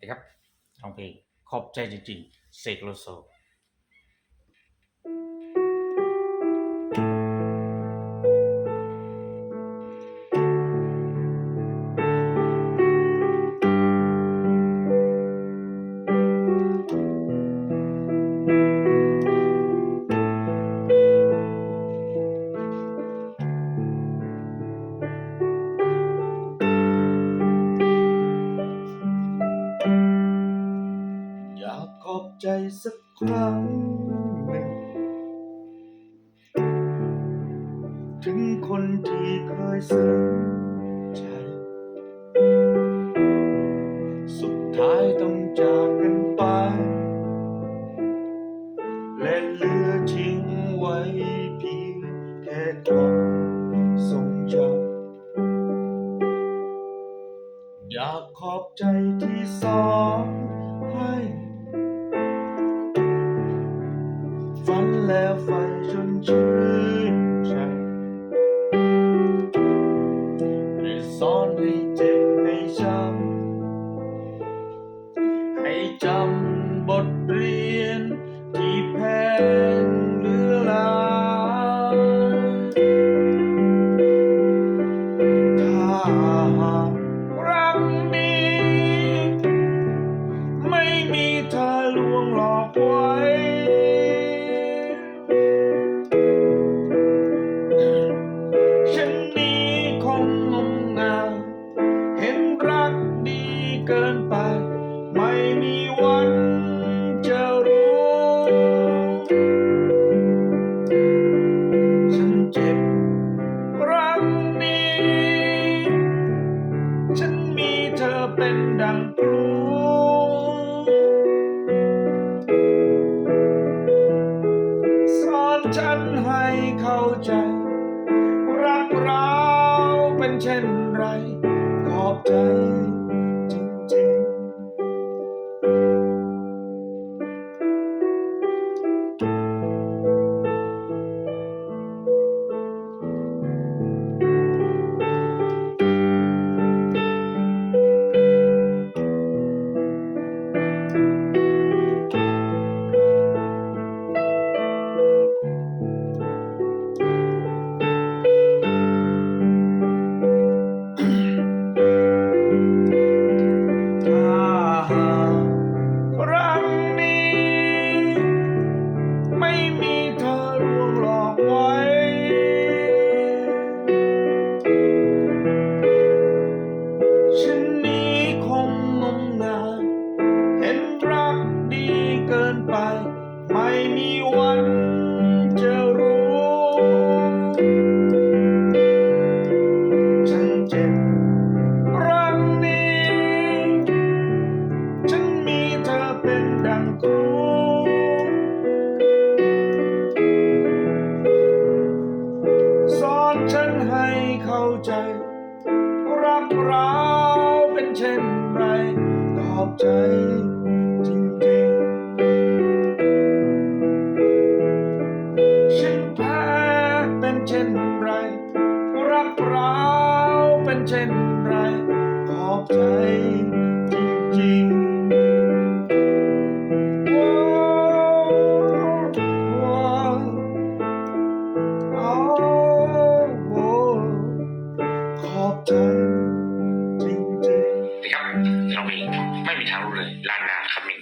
นะครับร้องเพลงขอบใจจริงๆเสกโลโซ ใจสักครั้งหนึ่ง ถึงคนที่เคยสนใจ สุดท้ายต้องจากกันไป และเหลือทิ้งไว้เพียงแค่ความทรงจำอยากขอบใจที่สอน ให้จำบทเรียน ที่แพงเหลือลาถ้าหากรักนี้ ไม่มีเธอลวงหลอกไว้ เช่นไรขอบใจ ม่มีวันจะรู้ ฉันเจ็บรักนี้ ฉันมีเธอเป็นดังครู สอนฉันให้เข้าใจ รักเราเป็นเช่นไรขอบใจ เช่นไรขอบใจจริงๆว้าวว้าวอ้าวโอ้ขอบใจจริงๆนะครับร้องเพลงไม่มีทางรู้เลยลานนาคำมิง